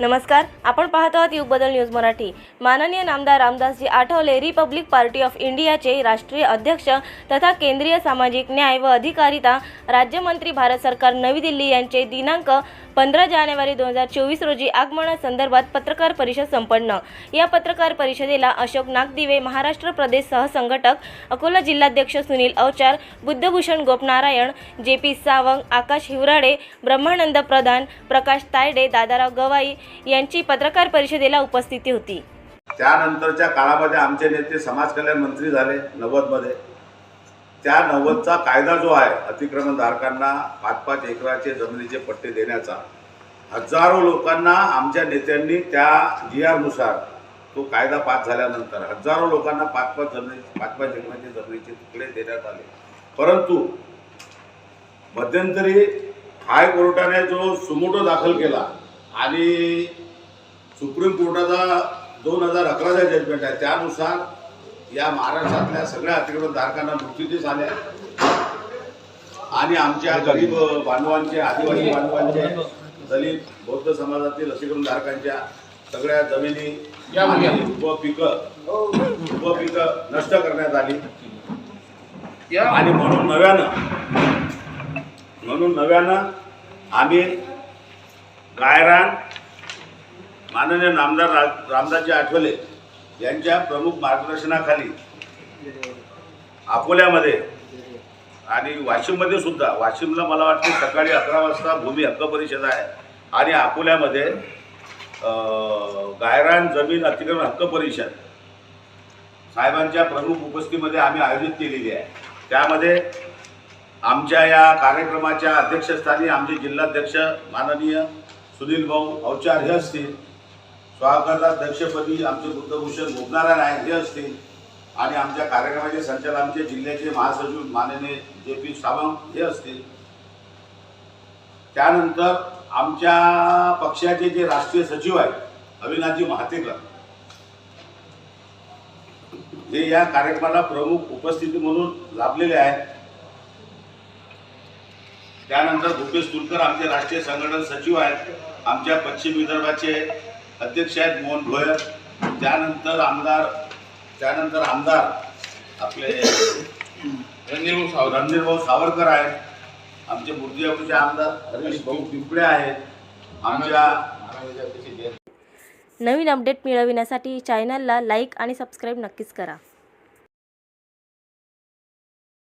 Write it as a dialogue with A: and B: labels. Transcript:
A: नमस्कार आपण पाहत आहात युग बदल न्यूज मराठी. माननीय नामदार Ramdasji Athawale republic party of इंडियाचे राष्ट्रीय अध्यक्ष तथा केंद्रीय सामाजिक न्याय व अधिकारिता राज्यमंत्री भारत सरकार नवी दिल्ली यांचे दिनांक पंधरा जानेवारी दोन हजार चोवीस रोजी आगमनासंदर्भात पत्रकार परिषद संपन्न. या पत्रकार परिषदेला अशोक नागदिवे महाराष्ट्र प्रदेश सहसंघटक अकोला जिल्हाध्यक्ष सुनील अवचार बुद्धभूषण गोपनारायण जे पी सावंग आकाश हिवराडे ब्रह्मानंद प्रधान प्रकाश तायडे दादाराव गवाई यांची पत्रकार परिषदेला उपस्थिती होती.
B: त्यानंतरच्या काळामध्ये आमचे नेते समाज कल्याण मंत्री झाले नव्वदमध्ये. त्या नव्वदचा कायदा जो आहे अतिक्रमणधारकांना पाच पाच एकराचे जमिनीचे पट्टे देण्याचा हजारो लोकांना आमच्या नेत्यांनी त्या जी आरनुसार तो कायदा पास झाल्यानंतर हजारो लोकांना पाच पाच जमिनी पाच पाच एकराचे जमिनीचे तुकडे देण्यात आले. परंतु मध्यंतरी हायकोर्टाने जो सुमोटो दाखल केला आणि सुप्रीम कोर्टाचा दोन हजार अकराचा जजमेंट आहे त्यानुसार या महाराष्ट्रातल्या सगळ्या अतिक्रमणधारकांना नोटिस आल्या आणि आमच्या गरीब बांधवांचे आदिवासी बांधवांचे दलित बौद्ध समाजातील अतिक्रमणधारकांच्या सगळ्या जमिनी व पिकं व पिकं नष्ट करण्यात आली. आणि म्हणून नव्यानं म्हणून नव्यानं आम्ही गायरान माननीय नामदार रामदासजी आठवले यांच्या प्रमुख मार्गदर्शनाखाली अकोल्यामध्ये आणि वाशिममध्ये सुद्धा वाशिमला मला वाटते सकाळी अकरा वाजता भूमी हक्क परिषद आहे आणि अकोल्यामध्ये गायरान जमीन अतिक्रमण हक्क परिषद साहेबांच्या प्रमुख उपस्थितीमध्ये आम्ही आयोजित केलेली आहे. त्यामध्ये आमच्या या कार्यक्रमाच्या अध्यक्षस्थानी आमचे जिल्हाध्यक्ष माननीय सुनील भाऊ औचार्य असतील स्वागताध्यक्षपदी आमचे बुद्धभूषण गोपनारायण आहे हे असतील आणि आमच्या कार्यक्रमाचे संचालक आमचे जिल्ह्याचे महासचिव माननीय जे पी सावंत हे असतील. त्यानंतर आमच्या पक्षाचे जे राष्ट्रीय सचिव आहेत अविनाजी महातेकर हे या कार्यक्रमाला प्रमुख उपस्थिती म्हणून लाभलेले आहेत. त्यानंतर भूपेश तुलकर आमचे राष्ट्रीय संघटन सचिव आहेत आमच्या पश्चिम विदर्भाचे अध्यक्ष आहेत मोहन भोयर त्यानंतर आमदार त्यानंतर आमदार आपले रणधीर भाऊ रणधीर सावरकर आहेत. आमचे मूर्तिजापूरचे आमदार हरीश भाऊ पिंपळे आहेत. आमच्या
A: नवीन अपडेट मिळविण्यासाठी चॅनलला लाईक आणि सबस्क्राईब नक्कीच करा.